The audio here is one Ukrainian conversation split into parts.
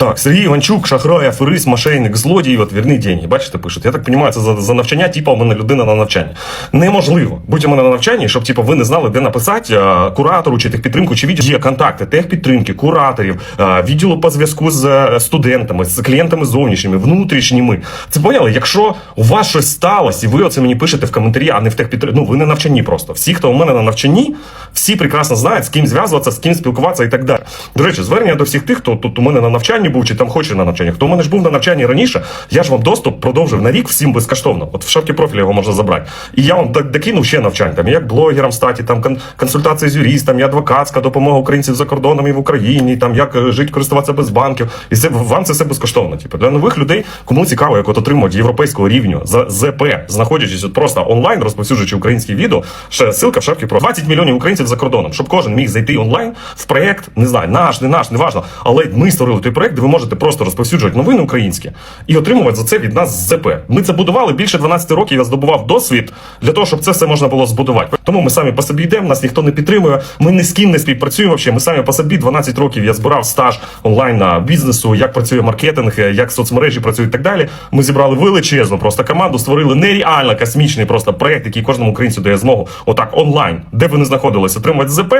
Так, Сергій Іванчук, шахрай, аферист, мошенник, злодій, от вірні деньги. Бачите, пишуть. Я так розумію, це за, за навчання, типу, у мене людина на навчанні. Неможливо. Будь у мене на навчанні, щоб типу, ви не знали, де написати а, куратору чи техпідтримку, чи відділ. Є контакти техпідтримки, кураторів, а, відділу по зв'язку з е, студентами, з клієнтами зовнішніми, внутрішніми. Це поняли? Якщо у вас щось сталося, і ви оце мені пишете в коментарі, а не в техпідтримку, ну ви на навчанні просто. Всі, хто у мене на навчанні, всі прекрасно знають, з ким зв'язуватися, з ким спілкуватися і так далі. До речі, звернення до всіх тих, хто тут у мене на навчанні був, чи там хоче на навчанні. Хто у мене ж був на навчанні раніше, я ж вам доступ продовжив на рік всім безкоштовно. От в шапці профіля його можна забрати. І я вам докинув ще навчань, там як блогерам статі, там кон- консультації з юристом, і адвокатська допомога українців за кордоном і в Україні, там як е, жити, користуватися без банків. І це вам це все безкоштовно. Типу для нових людей, кому цікаво, як от отримують європейського рівню за ЗП, знаходячись от просто онлайн, розповсюджуючи українські відео. Ще ссылка в шапці про 20 мільйонів українців за кордоном, щоб кожен міг зайти онлайн в проект, не знаю, наш, не наш, не важно. Але ми створили той проект, ви можете просто розповсюджувати новини українські і отримувати за це від нас ЗП. Ми це будували більше 12 років. Я здобував досвід для того, щоб це все можна було збудувати. Тому ми самі по собі йдемо, нас ніхто не підтримує. Ми ні з ким не співпрацюємо. Взагалі. Ми самі по собі 12 років. Я збирав стаж онлайн на бізнесу, як працює маркетинг, як соцмережі працюють і так далі. Ми зібрали величезну просто команду, створили нереально космічний просто проект, який кожному українцю дає змогу отак онлайн, де б ви не знаходилися, отримувати ЗП.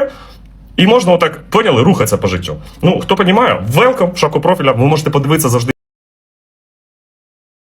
І можна отак поняли рухатися по життю. Ну хто понімає, велком, шапку профіля, ви можете подивитися завжди.